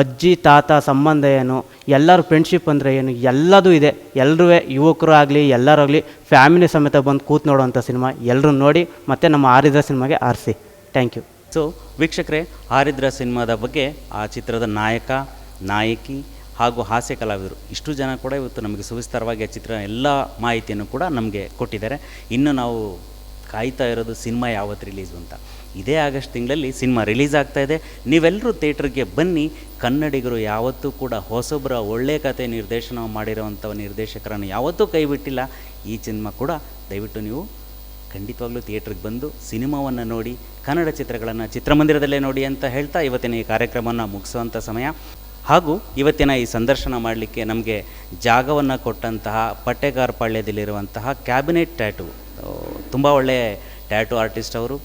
Speaker 4: ಅಜ್ಜಿ, ತಾತ ಸಂಬಂಧ ಏನು, ಎಲ್ಲರ ಫ್ರೆಂಡ್ಶಿಪ್ ಅಂದರೆ ಏನು, ಎಲ್ಲದೂ ಇದೆ. ಎಲ್ಲರೂ ಯುವಕರು ಆಗಲಿ ಎಲ್ಲರಾಗಲಿ ಫ್ಯಾಮಿಲಿ ಸಮೇತ ಬಂದು ಕೂತ್ ನೋಡೋವಂಥ ಸಿನಿಮಾ ಎಲ್ಲರೂ ನೋಡಿ ಮತ್ತು ನಮ್ಮ ಆರಿದ್ರ ಸಿನಿಮಾಗೆ ಆರಿಸಿ. ಥ್ಯಾಂಕ್ ಯು
Speaker 1: ಸೊ ವೀಕ್ಷಕರೇ, ಆರಿದ್ರ ಸಿನಿಮಾದ ಬಗ್ಗೆ ಆ ಚಿತ್ರದ ನಾಯಕ, ನಾಯಕಿ ಹಾಗೂ ಹಾಸ್ಯ ಕಲಾವಿದರು ಇಷ್ಟು ಜನ ಕೂಡ ಇವತ್ತು ನಮಗೆ ಸುವಿಸ್ತಾರವಾಗಿ ಆ ಚಿತ್ರ ಎಲ್ಲ ಮಾಹಿತಿಯನ್ನು ಕೂಡ ನಮಗೆ ಕೊಟ್ಟಿದ್ದಾರೆ. ಇನ್ನು ನಾವು ಕಾಯ್ತಾ ಇರೋದು ಸಿನಿಮಾ ಯಾವತ್ತು ರಿಲೀಸು ಅಂತ. ಇದೇ ಆಗಸ್ಟ್ ತಿಂಗಳಲ್ಲಿ ಸಿನಿಮಾ ರಿಲೀಸ್ ಆಗ್ತಾ ಇದೆ. ನೀವೆಲ್ಲರೂ ಥಿಯೇಟ್ರಿಗೆ ಬನ್ನಿ. ಕನ್ನಡಿಗರು ಯಾವತ್ತೂ ಕೂಡ ಹೊಸೊಬ್ಬರ ಒಳ್ಳೆ ಕತೆ ನಿರ್ದೇಶನ ಮಾಡಿರುವಂಥ ನಿರ್ದೇಶಕರನ್ನು ಯಾವತ್ತೂ ಕೈ ಬಿಟ್ಟಿಲ್ಲ. ಈ ಸಿನಿಮಾ ಕೂಡ ದಯವಿಟ್ಟು ನೀವು ಖಂಡಿತವಾಗ್ಲೂ ಥಿಯೇಟ್ರಿಗೆ ಬಂದು ಸಿನಿಮಾವನ್ನು ನೋಡಿ, ಕನ್ನಡ ಚಿತ್ರಗಳನ್ನು ಚಿತ್ರಮಂದಿರದಲ್ಲೇ ನೋಡಿ ಅಂತ ಹೇಳ್ತಾ ಇವತ್ತಿನ ಈ ಕಾರ್ಯಕ್ರಮವನ್ನು ಮುಗಿಸುವಂಥ ಸಮಯ. ಹಾಗೂ ಇವತ್ತಿನ ಈ ಸಂದರ್ಶನ ಮಾಡಲಿಕ್ಕೆ ನಮಗೆ ಜಾಗವನ್ನು ಕೊಟ್ಟಂತಹ ಪಟ್ಟೆಗಾರ್ ಪಾಳ್ಯದಲ್ಲಿರುವಂತಹ ಕ್ಯಾಬಿನೆಟ್ ಟ್ಯಾಟು. ತುಂಬ ಒಳ್ಳೆಯ ಟ್ಯಾಟು ಆರ್ಟಿಸ್ಟ್ ಅವರು.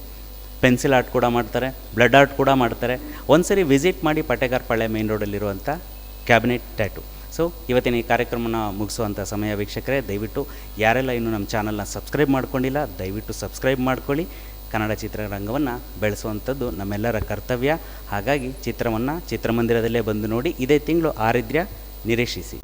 Speaker 1: ಪೆನ್ಸಿಲ್ ಆರ್ಟ್ ಕೂಡ ಮಾಡ್ತಾರೆ, ಬ್ಲಡ್ ಆರ್ಟ್ ಕೂಡ ಮಾಡ್ತಾರೆ. ಒಂದ್ಸರಿ ವಿಸಿಟ್ ಮಾಡಿ ಪಟ್ಟೆಗಾರ್ ಪಾಳೆ ಮೇನ್ ರೋಡಲ್ಲಿರುವಂಥ ಕ್ಯಾಬಿನೆಟ್ ಟ್ಯಾಟು. ಸೊ ಇವತ್ತಿನ ಈ ಕಾರ್ಯಕ್ರಮನ ಮುಗಿಸುವಂಥ ಸಮಯ ವೀಕ್ಷಕರೇ, ದಯವಿಟ್ಟು ಯಾರೆಲ್ಲ ಇನ್ನೂ ನಮ್ಮ ಚಾನಲ್ನ ಸಬ್ಸ್ಕ್ರೈಬ್ ಮಾಡ್ಕೊಂಡಿಲ್ಲ, ದಯವಿಟ್ಟು ಸಬ್ಸ್ಕ್ರೈಬ್ ಮಾಡ್ಕೊಳ್ಳಿ. ಕನ್ನಡ ಚಿತ್ರರಂಗವನ್ನು ಬೆಳೆಸುವಂಥದ್ದು ನಮ್ಮೆಲ್ಲರ ಕರ್ತವ್ಯ. ಹಾಗಾಗಿ ಚಿತ್ರವನ್ನು ಚಿತ್ರಮಂದಿರದಲ್ಲೇ ಬಂದು ನೋಡಿ, ಇದೇ ತಿಂಗಳು ಆರಿದ್ರ್ಯ, ನಿರೀಕ್ಷಿಸಿ.